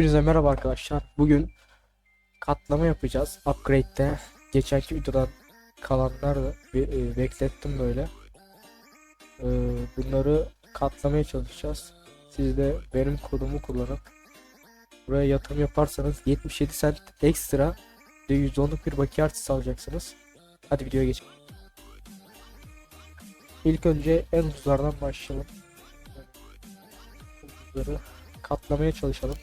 Hepinize merhaba arkadaşlar. Bugün katlama yapacağız. Upgrade'de geçenki videodan kalanlar da bir, e, beklettim böyle. E, bunları katlamaya çalışacağız. Siz de benim kodumu kullanıp buraya yatırım yaparsanız 77 cent ekstra ve %10'luk bir bakiye artısı alacaksınız. Hadi videoya geçelim. İlk önce en ucuzlardan başlayalım. Ucuzları katlamaya çalışalım.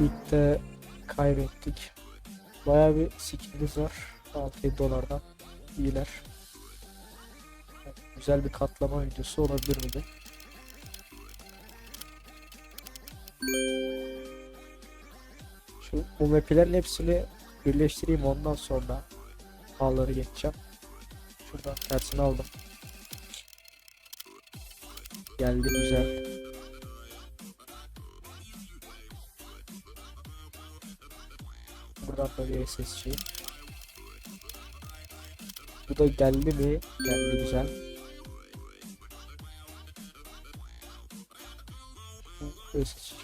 İlk de kaybettik. Bayağı bir skinimiz var. 6-7 dolardan. İyiler. Güzel bir katlama videosu olabilir mi de? Şu UMP'lerin hepsini birleştireyim ondan sonra ağları geçeceğim. Şuradan tersini aldım. Geldi güzel. Bir SSC. Bu da geldi mi? Geldi güzel. Bu SSC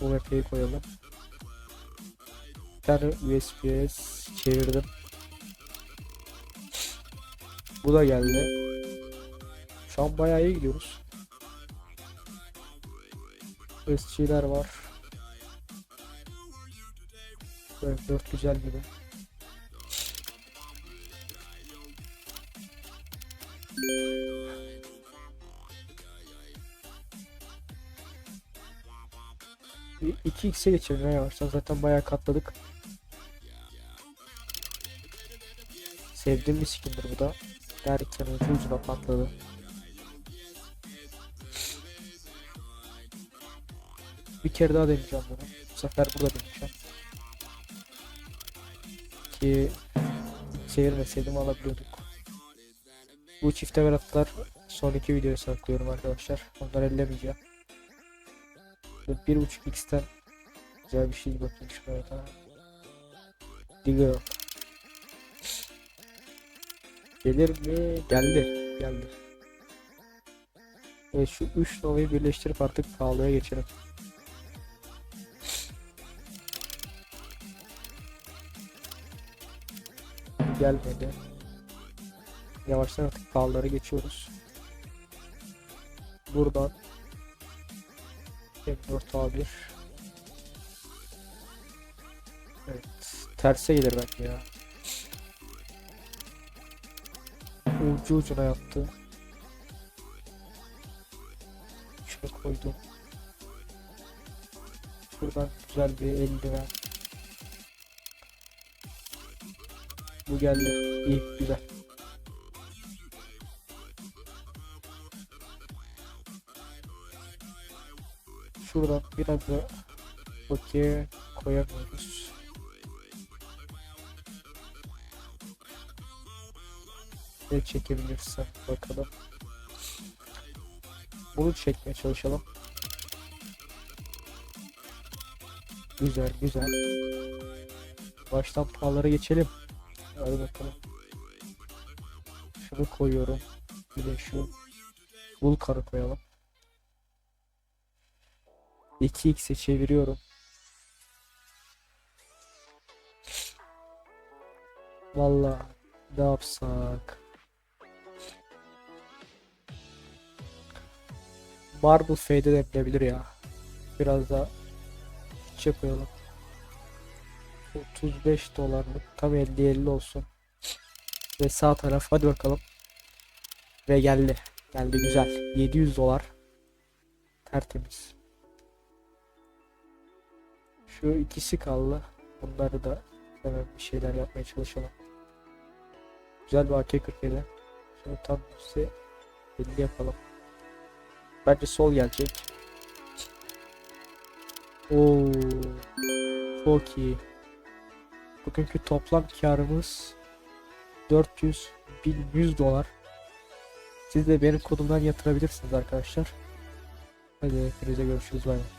bu map'e koyalım. Bir tane USB'ye çevirdim. Bu da geldi. Şu an bayağı iyi gidiyoruz. SSC'ler var. Evet, 4 güzel gibi. Bir 2x'e geçelim yavaştan zaten bayağı katladık. Sevdiğim bir skindir bu da. Derken ucu ucuna patladı. Bir kere daha deneyeceğim bunu. Bu sefer burada deneyeceğim ki çevirmeseydim alabiliyorduk. Bu çifte beratlar son iki videoya saklıyorum arkadaşlar. Onları ellemeyeceğim. Bir buçuk x'ten güzel bir şey bakayım şuraya da. Digger. Gelir mi? Geldi. Geldi. Ve şu üç novayı birleştirip artık pahalıya geçelim. Gelmedi. Yavaştan artık pahalıları geçiyoruz. Buradan M4 A1 Evet terse gelir belki ya. Ucu ucuna yaptı. Şunu koydum. Şuradan güzel bir eldiven. Bu geldi. İyi, güzel. Şuradan biraz da bakiye koyamıyoruz. Ne çekebilirsen bakalım. Bunu çekmeye çalışalım. Güzel güzel. Baştan pahalara geçelim. Hadi bakalım. Şunu koyuyorum. Bir de şu Vulkan'ı koyalım. 2x'e çeviriyorum. Vallahi ne yapsak? Marble Fade'e de ya. Biraz da şey koyalım. 35 dolarlık tam 50-50 olsun. Ve sağ taraf hadi bakalım. Ve geldi. Geldi güzel. 700 dolar. Tertemiz. Şu ikisi kaldı. Bunları da hemen bir şeyler yapmaya çalışalım. Güzel bir AK-47. Şimdi tam üstü 50 yapalım. Bence sol gelecek. Oo, çok iyi. Bugünkü toplam karımız 400 1100 dolar. Siz de benim kodumdan yatırabilirsiniz arkadaşlar. Hadi hepinize görüşürüz bay bay.